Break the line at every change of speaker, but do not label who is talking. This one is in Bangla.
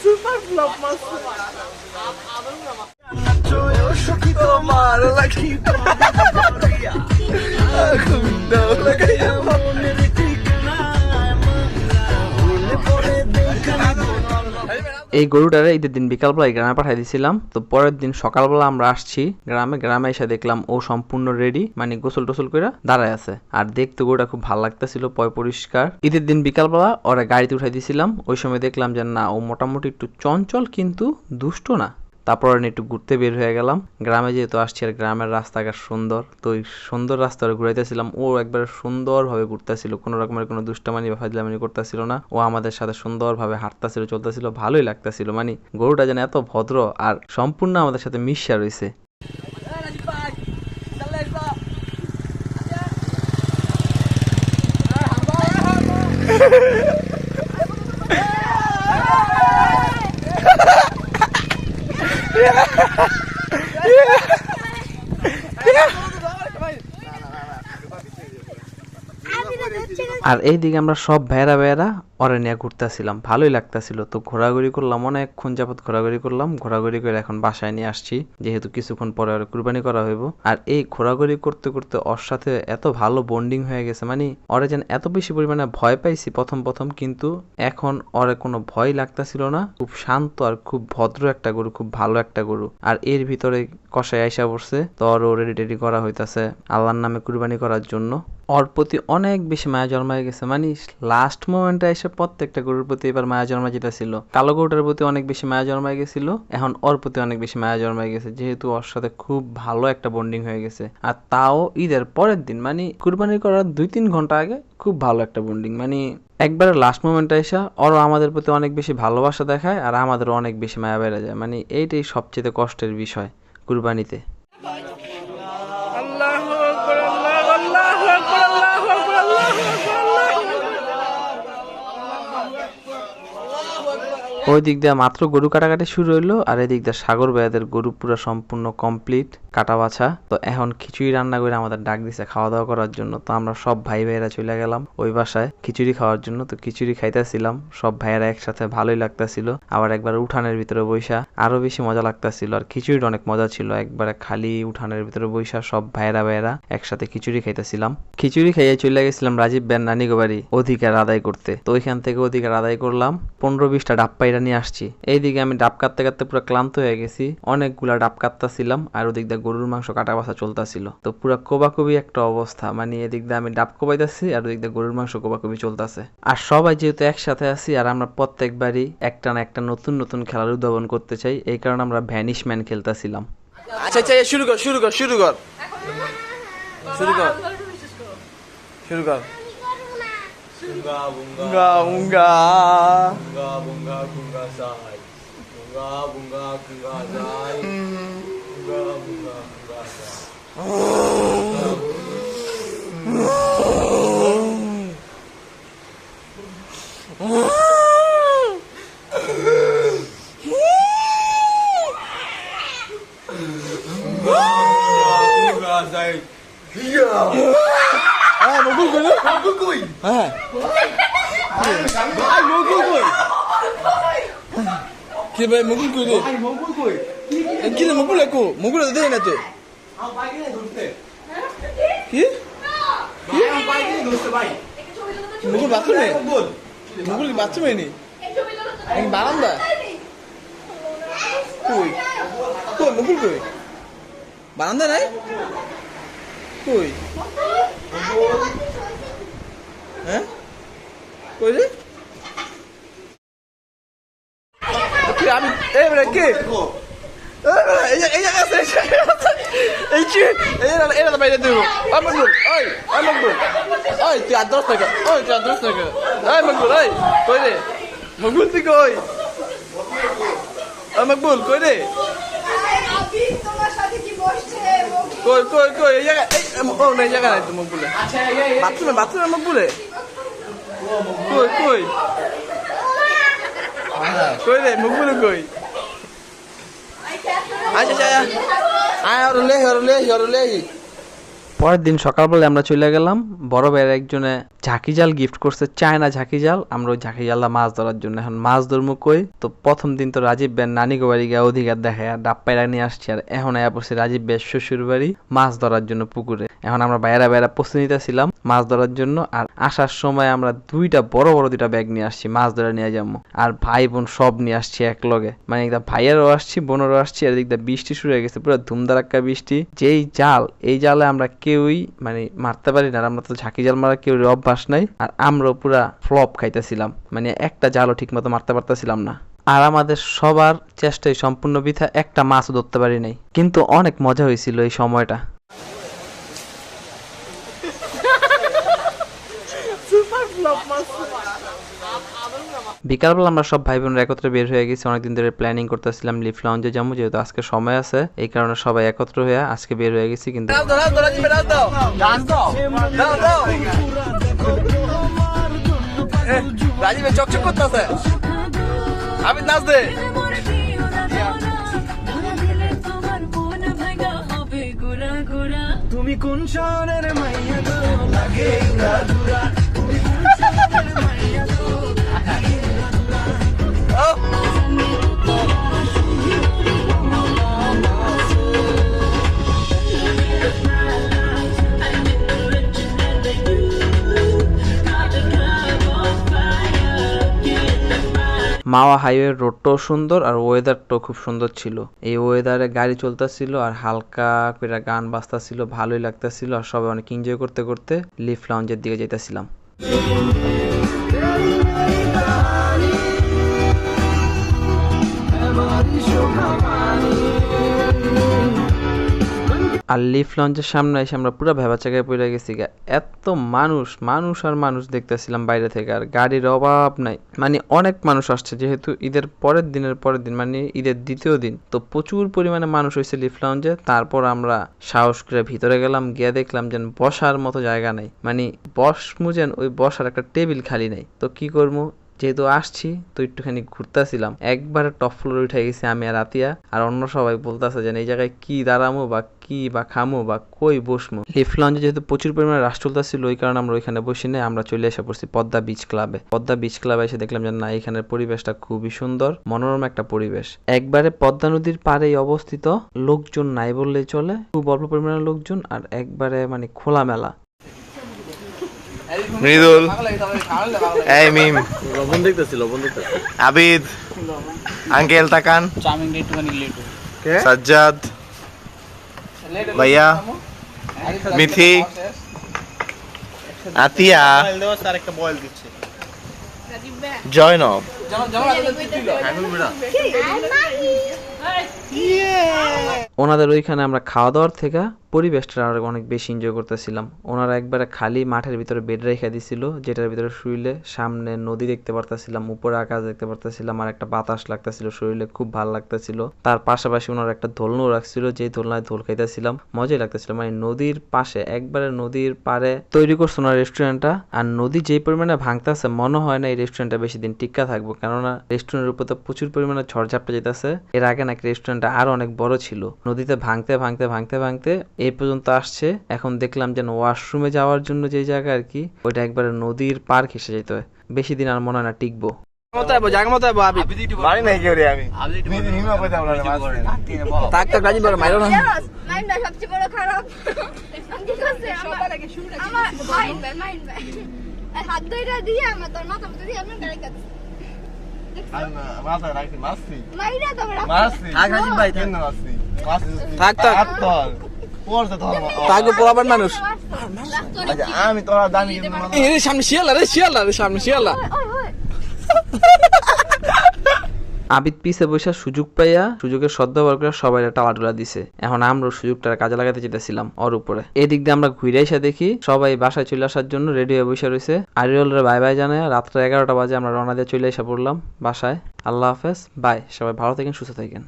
সুপার ফ্লপ মাছ
তোমার লাগি আগুন দাও লাগাইয়া মনের
এই গরুটারে ঈদের দিন বিকালবেলায় গ্রামে পাঠিয়ে দিয়েছিলাম তো পরের দিন সকালবেলা আমরা আসছি গ্রামে। গ্রামে এসে দেখলাম ও সম্পূর্ণ রেডি মানে গোসল টোসল করে দাঁড়ায় আছে। আর দেখতে গরুটা খুব ভালো লাগতেছিল, পয় পরিষ্কার। ঈদের দিন বিকালবেলা ওরা গাড়িতে উঠাই দিয়েছিলাম ওই সময় দেখলাম যে না, ও মোটামুটি একটু চঞ্চল কিন্তু দুষ্ট না। তারপর আমি একটু ঘুরতে বের হয়ে গেলাম গ্রামে যেহেতু আসছি আর গ্রামের রাস্তাঘাট সুন্দর তো ওই সুন্দর রাস্তা ঘুরাইতেছিলাম ও একবারে সুন্দরভাবে ঘুরতেছিল কোনো রকমের কোনো দুষ্টামানি বা ফাজলামানি করতেছিল না ও আমাদের সাথে সুন্দরভাবে হাঁটতেছিল চলতেছিল ভালোই লাগতেছিল মানে গরুটা যেন এত ভদ্র আর সম্পূর্ণ আমাদের সাথে মিশা রয়েছে Yeah! yeah! yeah! আর এইদিকে আমরা সব ভেড়া ভেড়া ওরে নিয়ে ঘুরতেছিলাম। ভালোই লাগতেছিল। তো ঘোরাঘুরি করলাম, অনেকক্ষণ যাবত ঘোরাঘুরি করলাম। ঘোরাঘুরি করে এখন বাসায় নিয়ে আসছি। যেহেতু কিছুক্ষণ পরে ওরে কুরবানি করা হইব। আর এই ঘোরাঘুরি করতে করতে ওর সাথে এত ভালো বন্ডিং হয়ে গেছে। মানে ওরে যেন এত বেশি পরিমাণে ভয় পাইছি প্রথম প্রথম, কিন্তু এখন ওরে কোনো ভয় লাগতাছিল না। খুব শান্ত আর খুব ভদ্র একটা গরু, খুব ভালো একটা গরু। আর এর ভিতরে কষায় আইসা পড়ছে। তো ওরও রেডি টেডি করা হইতাছে আল্লাহর নামে কুরবানি করার জন্য। ওর প্রতি অনেক বেশি মায়া জন্মায় গেছে। মানে লাস্ট মোমেন্টে এসে প্রত্যেকটা গরুর প্রতি এবার মায়া জন্মা যেটা ছিল। কালো গরুটার প্রতি অনেক বেশি মায়া জন্মায় গেছিল। এখন ওর প্রতি অনেক বেশি মায়া জন্মায় গেছে। যেহেতু ওর সাথে খুব ভালো একটা বন্ডিং হয়ে গেছে। আর তাও ঈদের পরের দিন মানে কুরবানি করার দুই তিন ঘণ্টা আগে খুব ভালো একটা বন্ডিং মানে একবারে লাস্ট মোমেন্টে এসে ওরও আমাদের প্রতি অনেক বেশি ভালোবাসা দেখায় আর আমাদেরও অনেক বেশি মায়া বেড়ে যায়। মানে এইটাই সবচেয়ে কষ্টের বিষয় কুরবানিতে
আল্লাহু আকবার আল্লাহু আল্লাহু আকবার আল্লাহু আকবার আল্লাহু আকবার
ওই দিক দিয়ে মাত্র গরু কাটাকাটি শুরু হইল, আর এদিক দিয়ে সাগর ভাইয়াদের গরু পুরো সম্পূর্ণ কমপ্লিট কাটা বাছা তো এখন খিচুড়ি রান্না করে আমাদের ডাক দিছে খাওয়া দাওয়া করার জন্য। তো আমরা সব ভাই ভাইয়েরা চলে গেলাম ওই বাসায় খিচুড়ি খাওয়ার জন্য। তো খিচুড়ি খাইতেছিলাম, সব ভাইয়েরা একসাথে ভালোই লাগতাছিল। আবার একবার উঠানের ভিতরে বৈশা আরও বেশি মজা লাগতাছিল। আর খিচুড়িটা অনেক মজা ছিল, একবারে খালি উঠানের ভিতরে বৈশা সব ভাইয়েরা ভাইয়েরা একসাথে খিচুড়ি খাইতেছিলাম। খিচুড়ি খাইয়ে চলে গেছিলাম রাজীব ব্যান নানি বাড়ি অধিকার আদায় করতে। তো ওইখান থেকে অধিকার আদায় করলাম, পনেরো বিশটা ডাব পাইরা নিয়ে আসছি এইদিকে আমি ডাব কাটতে কাটতে পুরো ক্লান্ত হয়ে গেছি অনেকগুলা ডাব কাটতাছিলাম আর ওদিক দিয়ে গরুর মাংস কাটা বাসা চলতেছিল তো পুরো কোবাকুবি একটা অবস্থা মানে এদিক দিয়ে আমি ডাব কোবাইতেছি আর ওদিক দিয়ে গরুর মাংস কোবাকুবি চলতেছে আর সবাই যেহেতু একসাথে আছি আর আমরা প্রত্যেকবারই একটা না একটা নতুন নতুন খেলার উদ্ভাবন করতে চাই এই কারণে আমরা ভ্যানিশ ম্যান খেলতেছিলাম
আচ্ছা আচ্ছা শুরু কর শুরু কর শুরু কর শুরু কর শুরু কর
Bunga bunga
bunga
bunga bunga bunga sai. Bunga bunga bunga sai. Bunga bunga bunga sai. Yeah.
হ্যাঁ মুকুল কই মুকুল কই হ্যাঁ ভাই মুকুল কই কি ভাই মুকুল কই রে
ai mau koi
কি রে মুকুল কো মুকুল দেই না তো
ang pai ni doste
কি
ang pai ni doste bai
মুকুল বাথরুমে মুকুল কি বাথরুমে নি এই বারান্দা কই কই মুকুল কই বারান্দা নাই কই হ্যাঁ? কই রে? আমি এই বেটা কে? এই জায়গা আছে এই কি? এই এটা এটা বাইরে দেবো। ওই মকবুল ওই ওই মকবুল। ওই তুই আর দশ টাকা। ওই তুই আর দশ টাকা। ওই মকবুল ওই কই রে? মকবুল তুই কই? ওই মকবুল কই রে? কই কই কই? এই জায়গা এই ও না এই জায়গা নাই তো মকবুলে। বাথরুমে বাথরুমে মকবুলে? কই কই কই রে মকবুলে কই আচ্ছা আচ্ছা আয় আর লে আর লে আর লে
পরের দিন সকালবেলা আমরা চলে গেলাম। বড় ভাইয়ের একজনে ঝাঁকি জাল গিফট করছে, চায়না ঝাঁকি জাল আমরা ওই ঝাঁকি জালটা মাছ ধরার জন্য এখন মাছ ধরবো কই? তো প্রথম দিন তো রাজীব বেন নানি বাড়ি গিয়ে অধিকার দেখায়, আর ডাপ্পাইরা নিয়ে আসছি। আর এখন আয়া পড়ছে রাজীব বের শ্বশুর বাড়ি মাছ ধরার জন্য পুকুরে। এখন আমরা বাইরা বাইরা প্রস্তুতি নিতেছিলাম মাছ ধরার জন্য, আর আসার সময় আমরা দুইটা বড় বড় দুইটা ব্যাগ নিয়ে আসছি, মাছ ধরে নিয়ে যাব। আর ভাই বোন সব নিয়ে আসছি এক লগে মানে একদম ভাইয়ারও আসছি, বোনেরও আসছি, আর এদিকটা বৃষ্টি শুরু হয়ে গেছে, পুরো ধুমধারাক্কা বৃষ্টি। যেই জাল, এই জালে আমরা কেউই মানে মারতে পারি না। আমরা তো ঝাঁকি জাল মারা কেউ অভ্যাস নাই। আর আমরাও পুরা ফ্লপ খাইতেছিলাম। মানে একটা জালও ঠিক মতো মারতে পারতেছিলাম না। আর আমাদের সবার চেষ্টায় সম্পূর্ণ বৃথা একটা মাছও ধরতে পারি নাই। কিন্তু অনেক মজা হয়েছিল এই সময়টা। বিকালবেলা আমরা সব ভাই বোনরা একত্রে বের হয়ে গেছি অনেকদিন ধরে প্ল্যানিং করতেছিলাম লিফ লঞ্চে যাব যেহেতু আজকে সময় আছে এই কারণে সবাই একত্র হয়ে আজকে বের হয়ে গেছি কিন্তু
রাজীব চকচক করতেছে। আমি নাচ দে।
তুমি কোন শহরের মাইয়া গো? লাগে
মাওয়া হাইওয়ে রোডটাও সুন্দর আর ওয়েদারটাও খুব সুন্দর ছিল। এই ওয়েদারে গাড়ি চলতেছিল আর হালকা করে গান বাজতেছিল, ভালোই লাগতেছিল আর সবাই অনেক এনজয় করতে করতে লিফ লঞ্চের দিকে যেতেছিলাম। আর লিফ লঞ্চের সামনে এসে আমরা পুরো ভেবা চাকায় পড়ে গেছি গা। এত মানুষ মানুষ আর মানুষ দেখতেছিলাম বাইরে থেকে, আর গাড়ির অভাব নাই। মানে অনেক মানুষ আসছে, যেহেতু ঈদের পরের দিনের পরের দিন মানে ঈদের দ্বিতীয় দিন, তো প্রচুর পরিমাণে মানুষ হয়েছে লিফ লঞ্চে। তারপর আমরা সাহস করে ভিতরে গেলাম, গিয়ে দেখলাম যেন বসার মতো জায়গা নাই। মানে বসমু যেন ওই বসার একটা টেবিল খালি নাই। তো কি করব? যেহেতু আসছি, তো একটুখানি ঘুরতেছিলাম। একবারে টপ ফ্লোরে উঠে গেছি আমি আর আতিয়া, আর অন্য সবাই বলতেছে যে এই জায়গায় কি দাঁড়ামো বা কি বা খামো বা কই বসমো। লিফট লঞ্চে যেহেতু প্রচুর পরিমাণে রাশ চলতেছিল, ওই কারণে আমরা ওইখানে বসি নাই, আমরা চলে এসে পড়ছি পদ্মা বিচ ক্লাবে পদ্মা বিচ ক্লাবে এসে দেখলাম যে না, এখানের পরিবেশটা খুবই সুন্দর, মনোরম একটা পরিবেশ। একবারে পদ্মা নদীর পাড়েই অবস্থিত, লোকজন নাই বললেই চলে, খুব অল্প পরিমাণে লোকজন আর একবারে মানে খোলামেলা।
মৃদুল। এই মিম।
লবণ দেখতেছি লবণ দেখতেছি।
আবিদ। আঙ্কেল তাকান। সাজ্জাদ। ভাইয়া। মিথি। আতিয়া। জয়নব।
ওনাদের ওইখানে আমরা খাওয়া দাওয়ার থেকে পরিবেশটা আরও অনেক বেশি এনজয় করতেছিলাম। ওনারা একবারে খালি মাঠের ভিতরে বেড রেখে দিছিল, যেটার ভিতরে শুইলে সামনে নদী দেখতে পারতেছিলাম, উপরে আকাশ দেখতে পারতেছিলাম, আর একটা বাতাস লাগতেছিল, শরীরে খুব ভালো লাগতেছিল। তার পাশাপাশি ওনারা একটা দোলনাও রাখছিল যে দোলনায় দোল খাইতেছিলাম, মজাই লাগতেছিল। মানে নদীর পাশে, একবারে নদীর পারে তৈরি করছে ওনার রেস্টুরেন্টটা আর নদী যেই পরিমাণে ভাঙতেছে, মনে হয় না এই রেস্টুরেন্টটা বেশি দিন টিক্কা থাকব, কেননা রেস্টুরেন্টের উপর তো প্রচুর পরিমাণে ঝড়ঝাপটা যেতেছে। এর আগে নাকি রেস্টুরেন্টটা আরও অনেক বড় ছিল। নদীতে ভাঙতে ভাঙতে ভাঙতে ভাঙতে এই পর্যন্ত আসছে। এখন দেখলাম যেন ওয়াশরুমে যাওয়ার জন্য যে জায়গা আর কি ওইটা একবারে নদীর পার্ক এসে যেতে হয়। বেশি দিন আর মনে হয় না টিকবো।
হাত দুইটা দিয়ে আমার তোর মাথা দিয়ে আমি গাড়ি কাটছি।
মাথা রাখছি মাসি
মাইরা তোমরা
মাসি
থাক থাক।
কেন মাসি মাসি
থাক থাক
আত্তর পড়ছে তো
থাকব পোলাবার মানুষ।
আচ্ছা আমি তোরা মাথা-
এই সামনে শিয়ালা রে শিয়ালা রে সামনে শিয়ালা
আবিদ পিছে বসে সুযোগ পাইয়া সুযোগের সদ্ব্যবহার করে সবাই টালাটুলা দিছে। এখন আমরা সুযোগটা কাজে লাগাতে চেতেছিলাম ওর উপরে। এদিক দিয়ে আমরা ঘুরে এসে দেখি সবাই বাসায় চলে আসার জন্য রেডি হয়ে বসে রয়েছে। আরিওলরা বাই বাই জানায় রাত্রে এগারোটা বাজে আমরা রওনা দিয়ে চলে এসে পড়লাম বাসায়। আল্লাহ হাফেজ বাই। সবাই ভালো থাকেন সুস্থ থাকেন।